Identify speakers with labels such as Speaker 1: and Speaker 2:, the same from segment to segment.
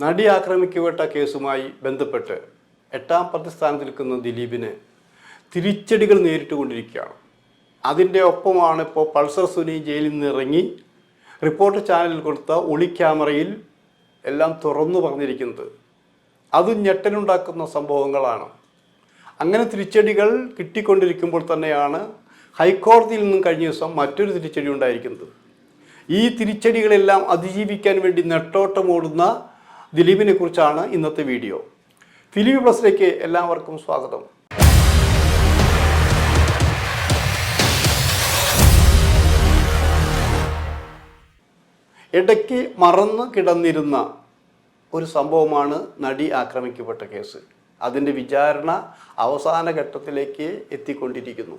Speaker 1: നടി ആക്രമിക്കപ്പെട്ട കേസുമായി ബന്ധപ്പെട്ട് എട്ടാം പ്രതിസ്ഥാനത്ത് നിൽക്കുന്ന ദിലീപിന് തിരിച്ചടികൾ നേരിട്ടുകൊണ്ടിരിക്കുകയാണ്. അതിന്റെ ഒപ്പമാണ് ഇപ്പോൾ പൾസർ സുനി ജയിലിൽ നിന്ന് ഇറങ്ങി റിപ്പോർട്ട് ചാനലിൽ കൊടുത്ത ഒളി ക്യാമറയിൽ എല്ലാം തുറന്നു പറഞ്ഞിരിക്കുന്നത്. അത് ഞെട്ടലുണ്ടാക്കുന്ന സംഭവങ്ങളാണ്. അങ്ങനെ തിരിച്ചടികൾ കിട്ടിക്കൊണ്ടിരിക്കുമ്പോൾ തന്നെയാണ് ഹൈക്കോടതിയിൽ നിന്നും കഴിഞ്ഞ ദിവസം മറ്റൊരു തിരിച്ചടി ഉണ്ടായിരിക്കുന്നത്. ഈ തിരിച്ചടികളെല്ലാം അതിജീവിക്കാൻ വേണ്ടി നെട്ടോട്ടമോടുന്ന ദിലീപിനെ കുറിച്ചാണ് ഇന്നത്തെ വീഡിയോ. ദിലീപ് പ്ലസിലേക്ക് എല്ലാവർക്കും സ്വാഗതം. ഇടയ്ക്ക് മറന്നു കിടന്നിരുന്ന ഒരു സംഭവമാണ് നടി ആക്രമിക്കപ്പെട്ട കേസ്. അതിന്റെ വിചാരണ അവസാന ഘട്ടത്തിലേക്ക് എത്തിക്കൊണ്ടിരിക്കുന്നു.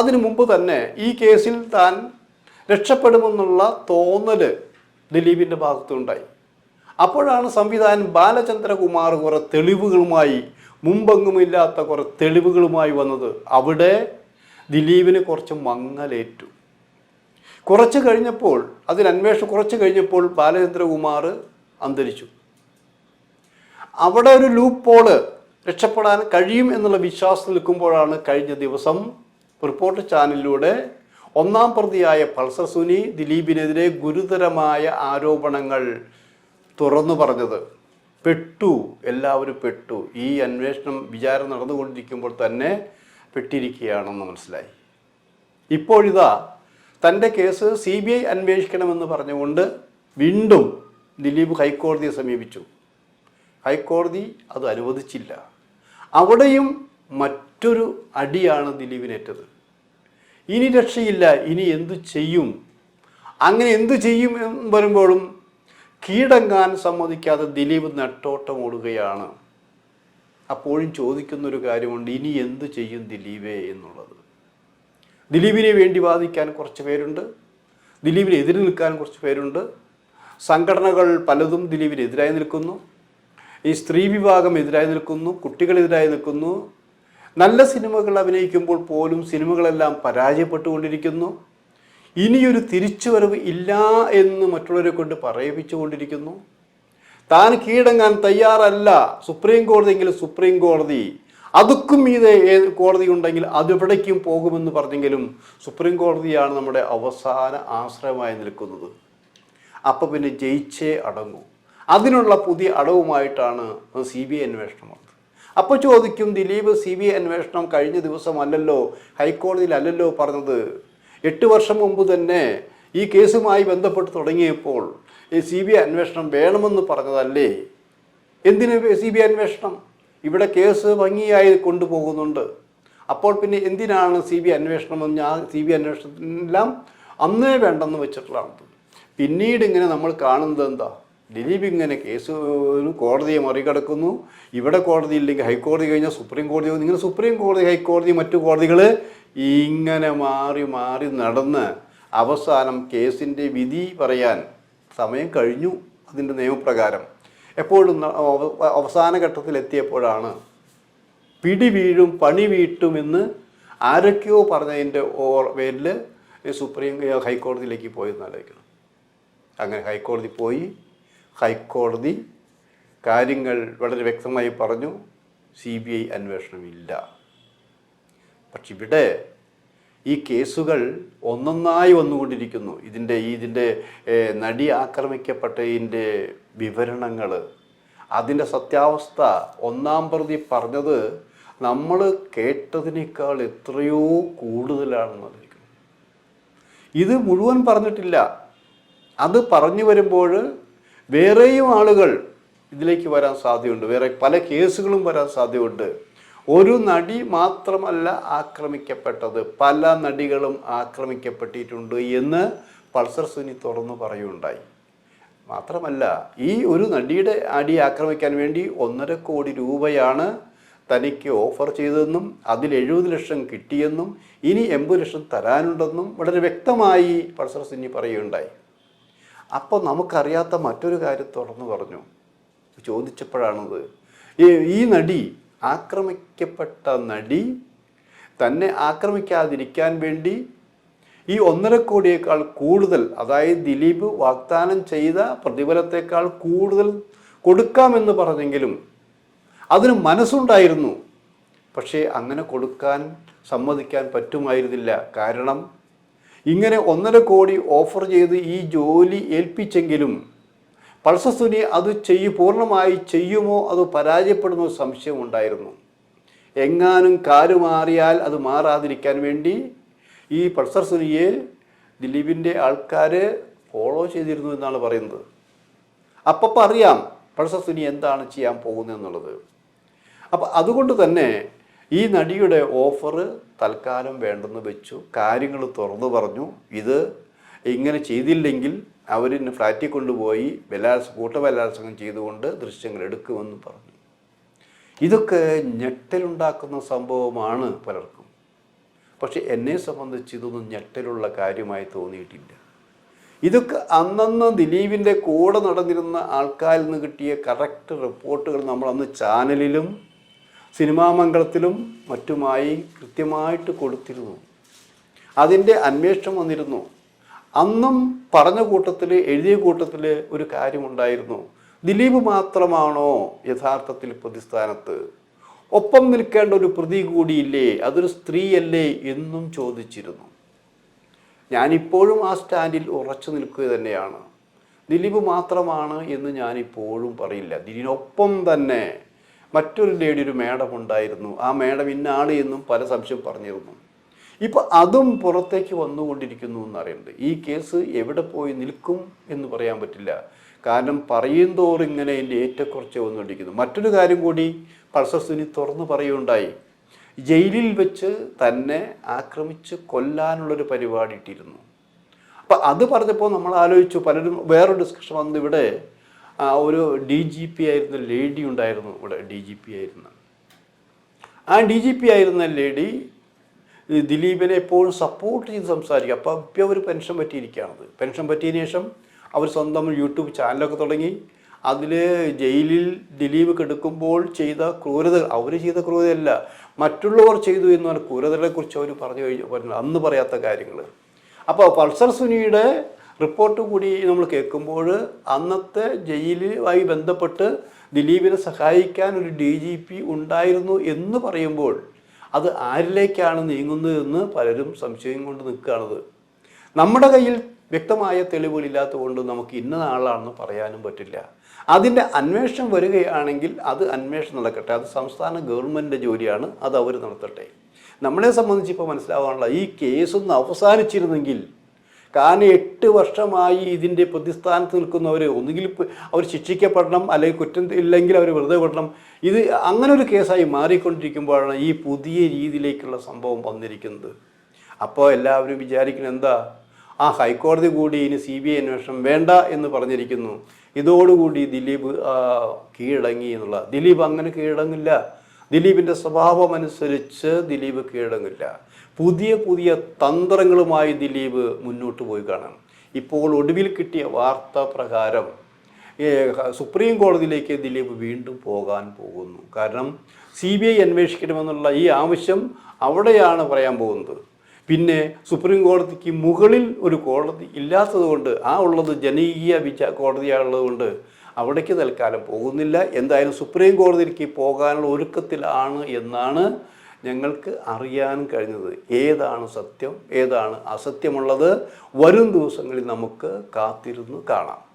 Speaker 1: അതിനു മുമ്പ് തന്നെ ഈ കേസിൽ താൻ രക്ഷപ്പെടുമെന്നുള്ള തോന്നൽ ദിലീപിന്റെ ഭാഗത്തുണ്ടായി. അപ്പോഴാണ് സംവിധാനം ബാലചന്ദ്രകുമാർ കുറെ തെളിവുകളുമായി മുമ്പെങ്ങുമില്ലാത്ത കുറെ തെളിവുകളുമായി വന്നത്. അവിടെ ദിലീപിന് കുറച്ച് മങ്ങലേറ്റു. കുറച്ച് കഴിഞ്ഞപ്പോൾ അതിൽ കുറച്ച് കഴിഞ്ഞപ്പോൾ ബാലചന്ദ്രകുമാർ അന്തരിച്ചു. അവിടെ ഒരു ലൂപ്പ് പോൾ രക്ഷപ്പെടാൻ കഴിയും എന്നുള്ള വിശ്വാസം നിൽക്കുമ്പോഴാണ് കഴിഞ്ഞ ദിവസം റിപ്പോർട്ട് ചാനലിലൂടെ ഒന്നാം പ്രതിയായ പൾസർ സുനി ദിലീപിനെതിരെ ഗുരുതരമായ ആരോപണങ്ങൾ തുറന്നു പറഞ്ഞത് പെട്ടു എല്ലാവരും പെട്ടു. ഈ അന്വേഷണം വിചാരം നടന്നുകൊണ്ടിരിക്കുമ്പോൾ തന്നെ പെട്ടിരിക്കുകയാണെന്ന് മനസ്സിലായി. ഇപ്പോഴിതാ തന്റെ കേസ് സി ബി ഐ അന്വേഷിക്കണമെന്ന് പറഞ്ഞുകൊണ്ട് വീണ്ടും ദിലീപ് ഹൈക്കോടതിയെ സമീപിച്ചു. ഹൈക്കോടതി അത് അനുവദിച്ചില്ല. അവിടെയും മറ്റൊരു അടിയാണ് ദിലീപിനേറ്റത്. ഇനി രക്ഷയില്ല ഇനി എന്തു ചെയ്യും? അങ്ങനെ എന്തു ചെയ്യും വരുമ്പോഴും കീഴടങ്ങാൻ സമ്മതിക്കാതെ ദിലീപ് നെട്ടോട്ടം ഓടുകയാണ്. അപ്പോഴും ചോദിക്കുന്നൊരു കാര്യമുണ്ട് ഇനി എന്ത് ചെയ്യും ദിലീപേ എന്നുള്ളത്? ദിലീപിനെ വേണ്ടി വാദിക്കാൻ കുറച്ച് പേരുണ്ട് ദിലീപിനെ എതിര് നിൽക്കാൻ കുറച്ച് പേരുണ്ട്. സംഘടനകൾ പലതും ദിലീപിനെതിരായി നിൽക്കുന്നു. ഈ സ്ത്രീ വിഭാഗം എതിരായി നിൽക്കുന്നു കുട്ടികളെതിരായി നിൽക്കുന്നു. നല്ല സിനിമകൾ അഭിനയിക്കുമ്പോൾ പോലും സിനിമകളെല്ലാം പരാജയപ്പെട്ടുകൊണ്ടിരിക്കുന്നു. ഇനിയൊരു തിരിച്ചുവരവ് ഇല്ല എന്ന് മറ്റുള്ളവരെ കൊണ്ട് പറയിപ്പിച്ചുകൊണ്ടിരിക്കുന്നു. താൻ കീഴടങ്ങാൻ തയ്യാറല്ല. സുപ്രീം കോടതി എങ്കിലും സുപ്രീം കോടതി. അതുക്കും മീതെ കോടതി ഉണ്ടെങ്കിൽ അതെവിടേക്കും പോകുമെന്ന് പറഞ്ഞെങ്കിലും സുപ്രീം കോടതിയാണ് നമ്മുടെ അവസാന ആശ്രയമായി നിൽക്കുന്നത്. അപ്പോൾ പിന്നെ ജയിച്ചേ അടങ്ങൂ. അതിനുള്ള പുതിയ അടവുമായിട്ടാണ് സി ബി ഐ അന്വേഷണം വന്നത്. അപ്പോൾ ചോദിക്കും ദിലീപ് സി ബി ഐ അന്വേഷണം കഴിഞ്ഞ ദിവസമല്ലല്ലോ ഹൈക്കോടതിയിലല്ലല്ലോ പറഞ്ഞത്? എട്ട് വർഷം മുമ്പ് തന്നെ ഈ കേസുമായി ബന്ധപ്പെട്ട് തുടങ്ങിയപ്പോൾ ഈ സി ബി ഐ അന്വേഷണം വേണമെന്ന് പറഞ്ഞതല്ലേ? എന്തിന് സി ബി ഐ അന്വേഷണം? ഇവിടെ കേസ് ഭംഗിയായി കൊണ്ടുപോകുന്നുണ്ട്. അപ്പോൾ പിന്നെ എന്തിനാണ് സി ബി ഐ അന്വേഷണം എന്ന് ഞാൻ സി ബി ഐ അന്വേഷണത്തിനെല്ലാം അന്നേ വേണ്ടെന്ന് വെച്ചിട്ടുള്ളത് പിന്നീട് ഇങ്ങനെ നമ്മൾ കാണുന്നത് എന്താ? ദിലീപ് ഇങ്ങനെ കേസ് ഒരു കോടതിയെ മറികടക്കുന്നു. ഇവിടെ കോടതി ഇല്ലെങ്കിൽ ഹൈക്കോടതി കഴിഞ്ഞാൽ സുപ്രീം കോടതി ഇങ്ങനെ സുപ്രീം കോടതി ഹൈക്കോടതി മറ്റു കോടതികൾ ഇങ്ങനെ മാറി മാറി നടന്ന് അവസാനം കേസിന്റെ വിധി പറയാൻ സമയം കഴിഞ്ഞു അതിന്റെ നിയമപ്രകാരം. എപ്പോഴും അവസാന ഘട്ടത്തിലെത്തിയപ്പോഴാണ് പിടി വീഴും പണി വീട്ടുമെന്ന് ആരൊക്കെയോ പറഞ്ഞതിന്റെ ഓർ പേരിൽ സുപ്രീം ഹൈക്കോടതിയിലേക്ക് പോയെന്ന് ആലോചിക്കണം അങ്ങനെ ഹൈക്കോടതി പോയി. ഹൈക്കോടതി കാര്യങ്ങൾ വളരെ വ്യക്തമായി പറഞ്ഞു. സി ബി ഐ അന്വേഷണമില്ല. പക്ഷെ ഇവിടെ ഈ കേസുകൾ ഒന്നൊന്നായി വന്നുകൊണ്ടിരിക്കുന്നു. ഇതിന്റെ ഈ ഇതിന്റെ നടി ആക്രമിക്കപ്പെട്ടതിന്റെ വിവരണങ്ങൾ അതിന്റെ സത്യാവസ്ഥ ഒന്നാം പ്രതി പറഞ്ഞത് നമ്മൾ കേട്ടതിനേക്കാൾ എത്രയോ കൂടുതലാണെന്ന് ഇത് മുഴുവൻ പറഞ്ഞിട്ടില്ല. അത് പറഞ്ഞു വരുമ്പോൾ വേറെയും ആളുകൾ ഇതിലേക്ക് വരാൻ സാധ്യതയുണ്ട്. വേറെ പല കേസുകളും വരാൻ സാധ്യതയുണ്ട്. ഒരു നടി മാത്രമല്ല ആക്രമിക്കപ്പെട്ടത്. പല നടികളും ആക്രമിക്കപ്പെട്ടിട്ടുണ്ട് എന്ന് പൾസർ സുനി തുറന്നു പറയുകയുണ്ടായി. മാത്രമല്ല ഈ ഒരു നടിയുടെ അടി ആക്രമിക്കാൻ വേണ്ടി ഒന്നര കോടി രൂപയാണ് തനിക്ക് ഓഫർ ചെയ്തതെന്നും അതിൽ എഴുപത് ലക്ഷം കിട്ടിയെന്നും ഇനി എൺപത് ലക്ഷം തരാനുണ്ടെന്നും വളരെ വ്യക്തമായി പൾസർ സുനി പറയുകയുണ്ടായി. അപ്പോൾ നമുക്കറിയാത്ത മറ്റൊരു കാര്യം തുറന്നു പറഞ്ഞു. ചോദിച്ചപ്പോഴാണത്. ഈ നടി ആക്രമിക്കപ്പെട്ട നടി തന്നെ ആക്രമിക്കാതിരിക്കാൻ വേണ്ടി ഈ ഒന്നര കോടിയേക്കാൾ കൂടുതൽ അതായത് ദിലീപ് വാഗ്ദാനം ചെയ്ത പ്രതിഫലത്തേക്കാൾ കൂടുതൽ കൊടുക്കാമെന്ന് പറഞ്ഞെങ്കിലും അതിന് മനസ്സുണ്ടായിരുന്നു. പക്ഷേ അങ്ങനെ കൊടുക്കാൻ സമ്മതിക്കാൻ പറ്റുമായിരുന്നില്ല. കാരണം ഇങ്ങനെ ഒന്നര കോടി ഓഫർ ചെയ്ത് ഈ ജോലി ഏൽപ്പിച്ചെങ്കിലും പൾസസുനി അത് ചെയ്യു പൂർണമായി ചെയ്യുമോ അത് പരാജയപ്പെടുന്ന സംശയം ഉണ്ടായിരുന്നു. എങ്ങാനും കാൽ മാറിയാൽ അത് മാറാതിരിക്കാൻ വേണ്ടി ഈ പൾസർ സുനിയെ ദിലീപിന്റെ ആൾക്കാർ ഫോളോ ചെയ്തിരുന്നു എന്നാണ് പറയുന്നത്. അപ്പം അറിയാം പൾസർ സുനി എന്താണ് ചെയ്യാൻ പോകുന്നത് എന്നുള്ളത്. അപ്പം അതുകൊണ്ട് തന്നെ ഈ നടിയുടെ ഓഫർ തൽക്കാലം വേണ്ടെന്ന് വെച്ചു കാര്യങ്ങൾ തുറന്നു പറഞ്ഞു. ഇത് ഇങ്ങനെ ചെയ്തില്ലെങ്കിൽ അവരിന് ഫ്ലാറ്റിൽ കൊണ്ടുപോയി ബലാത്സ കൂട്ടബലാത്സംഗം ചെയ്തുകൊണ്ട് ദൃശ്യങ്ങൾ എടുക്കുമെന്ന് പറഞ്ഞു. ഇതൊക്കെ ഞെട്ടലുണ്ടാക്കുന്ന സംഭവമാണ് പലർക്കും. പക്ഷെ എന്നെ സംബന്ധിച്ച് ഇതൊന്നും ഞെട്ടലുള്ള കാര്യമായി തോന്നിയിട്ടില്ല. ഇതൊക്കെ അന്നന്ന് ദിലീപിന്റെ കൂടെ നടന്നിരുന്ന ആൾക്കാരിൽ നിന്ന് കിട്ടിയ കറക്റ്റ് റിപ്പോർട്ടുകൾ നമ്മൾ അന്ന് ചാനലിലും സിനിമാ മംഗളത്തിലും മറ്റുമായി കൃത്യമായിട്ട് കൊടുത്തിരുന്നു. അതിന്റെ അന്വേഷണം വന്നിരുന്നു. അന്നും പറഞ്ഞ കൂട്ടത്തിൽ എഴുതിയ കൂട്ടത്തിൽ ഒരു കാര്യമുണ്ടായിരുന്നു. ദിലീപ് മാത്രമാണോ യഥാർത്ഥത്തിൽ പ്രതിസ്ഥാനത്ത്? ഒപ്പം നിൽക്കേണ്ട ഒരു പ്രതി കൂടിയില്ലേ? അതൊരു സ്ത്രീയല്ലേ എന്നും ചോദിച്ചിരുന്നു. ഞാനിപ്പോഴും ആ സ്റ്റാൻഡിൽ ഉറച്ചു നിൽക്കുക തന്നെയാണ്. ദിലീപ് മാത്രമാണ് എന്ന് ഞാനിപ്പോഴും പറയില്ല. ദിലീപിനൊപ്പം തന്നെ മറ്റൊരു ലേഡി ഒരു മേഡം ഉണ്ടായിരുന്നു. ആ മേഡം ഇന്നാൾ എന്നും പല സംശയം പറഞ്ഞിരുന്നു. ഇപ്പം അതും പുറത്തേക്ക് വന്നുകൊണ്ടിരിക്കുന്നു എന്നറിയുന്നത് ഈ കേസ് എവിടെ പോയി നിൽക്കും എന്ന് പറയാൻ പറ്റില്ല. കാരണം പറയും തോറും ഇങ്ങനെ എന്റെ ഏറ്റക്കുറച്ച് വന്നുകൊണ്ടിരിക്കുന്നു. മറ്റൊരു കാര്യം കൂടി പൾസർ സുനി തുറന്നു പറയുകയുണ്ടായി. ജയിലിൽ വെച്ച് തന്നെ ആക്രമിച്ച് കൊല്ലാനുള്ളൊരു പരിപാടി ഇട്ടിരുന്നു. അപ്പം അത് പറഞ്ഞപ്പോൾ നമ്മൾ ആലോചിച്ചു പലരും വേറൊരു ഡിസ്കഷൻ വന്നു ഇവിടെ. ഒരു ഡി ജി പി ആയിരുന്ന ലേഡി ഉണ്ടായിരുന്നു ഇവിടെ ഡി ജി പി ആയിരുന്ന. ആ ഡി ജി പി ആയിരുന്ന ലേഡി ദിലീപിനെ എപ്പോഴും സപ്പോർട്ട് ചെയ്ത് സംസാരിക്കുക അപ്പോൾ ഇപ്പോൾ അവർ പെൻഷൻ പറ്റിയിരിക്കുകയാണത്. പെൻഷൻ പറ്റിയതിന് ശേഷം അവർ സ്വന്തം യൂട്യൂബ് ചാനലൊക്കെ തുടങ്ങി. അതിൽ ജയിലിൽ ദിലീപ് കെടുക്കുമ്പോൾ ചെയ്ത ക്രൂരത അവർ ചെയ്ത ക്രൂരതയല്ല മറ്റുള്ളവർ ചെയ്തു എന്ന് പറഞ്ഞ ക്രൂരതകളെക്കുറിച്ച് അവർ പറഞ്ഞു കഴിഞ്ഞു അന്ന് പറയാത്ത കാര്യങ്ങൾ അപ്പോൾ പൾസർ സുനിയുടെ റിപ്പോർട്ട് കൂടി നമ്മൾ കേൾക്കുമ്പോൾ അന്നത്തെ ജയിലുമായി ബന്ധപ്പെട്ട് ദിലീപിനെ സഹായിക്കാൻ ഒരു ഡി ജി പി ഉണ്ടായിരുന്നു എന്ന് പറയുമ്പോൾ അത് ആരിലേക്കാണ് നീങ്ങുന്നത് എന്ന് പലരും സംശയം കൊണ്ട് നിൽക്കുകയാണത്. നമ്മുടെ കയ്യിൽ വ്യക്തമായ തെളിവുകളില്ലാത്തതുകൊണ്ട് നമുക്ക് ഇന്ന ആളാണെന്ന് പറയാനും പറ്റില്ല. അതിന്റെ അന്വേഷണം വരികയാണെങ്കിൽ അത് അന്വേഷണം നടക്കട്ടെ. അത് സംസ്ഥാന ഗവൺമെന്റിന്റെ ജോലിയാണ് അത് അവർ നടത്തട്ടെ. നമ്മളെ സംബന്ധിച്ച് ഇപ്പോൾ മനസ്സിലാവാനുള്ള ഈ കേസൊന്ന് അവസാനിച്ചിരുന്നെങ്കിൽ കാരണം എട്ട് വർഷമായി ഇതിന്റെ പ്രതിസ്ഥാനത്ത് നിൽക്കുന്നവർ ഒന്നുകിൽ അവർ ശിക്ഷിക്കപ്പെടണം അല്ലെങ്കിൽ കുറ്റം ഇല്ലെങ്കിൽ അവർ വെറുതെ വിടണം ഇത് അങ്ങനെ ഒരു കേസായി മാറിക്കൊണ്ടിരിക്കുമ്പോഴാണ് ഈ പുതിയ രീതിയിലേക്കുള്ള സംഭവം വന്നിരിക്കുന്നത്. അപ്പോൾ എല്ലാവരും വിചാരിക്കുന്നത് എന്താ? ആ ഹൈക്കോടതി കൂടി ഇനി സി ബി ഐ അന്വേഷണം വേണ്ട എന്ന് പറഞ്ഞിരിക്കുന്നു. ഇതോടുകൂടി ദിലീപ് കീഴടങ്ങി എന്നുള്ള. ദിലീപ് അങ്ങനെ കീഴടങ്ങില്ല. ദിലീപിന്റെ സ്വഭാവം അനുസരിച്ച് ദിലീപ് കീഴടങ്ങില്ല. പുതിയ പുതിയ തന്ത്രങ്ങളുമായി ദിലീപ് മുന്നോട്ട് പോയി കാണാം. ഇപ്പോൾ ഒടുവിൽ കിട്ടിയ വാർത്ത പ്രകാരം സുപ്രീം കോടതിയിലേക്ക് ദിലീപ് വീണ്ടും പോകാൻ പോകുന്നു. കാരണം സി ബി ഐ അന്വേഷിക്കണമെന്നുള്ള ഈ ആവശ്യം അവിടെയാണ് പറയാൻ പോകുന്നത്. പിന്നെ സുപ്രീം കോടതിക്ക് മുകളിൽ ഒരു കോടതി ഇല്ലാത്തതുകൊണ്ട് ആ ഉള്ളത് ജനകീയ വിചാ കോടതിയാണുള്ളതുകൊണ്ട് അവിടേക്ക് തൽക്കാലം പോകുന്നില്ല. എന്തായാലും സുപ്രീം കോടതിയിലേക്ക് പോകാനുള്ള ഒരുക്കത്തിലാണ് എന്നാണ് ഞങ്ങൾക്ക് അറിയാൻ കഴിഞ്ഞത് ഏതാണ് സത്യം ഏതാണ് അസത്യമുള്ളത്. വരും ദിവസങ്ങളിൽ നമുക്ക് കാത്തിരുന്ന് കാണാം.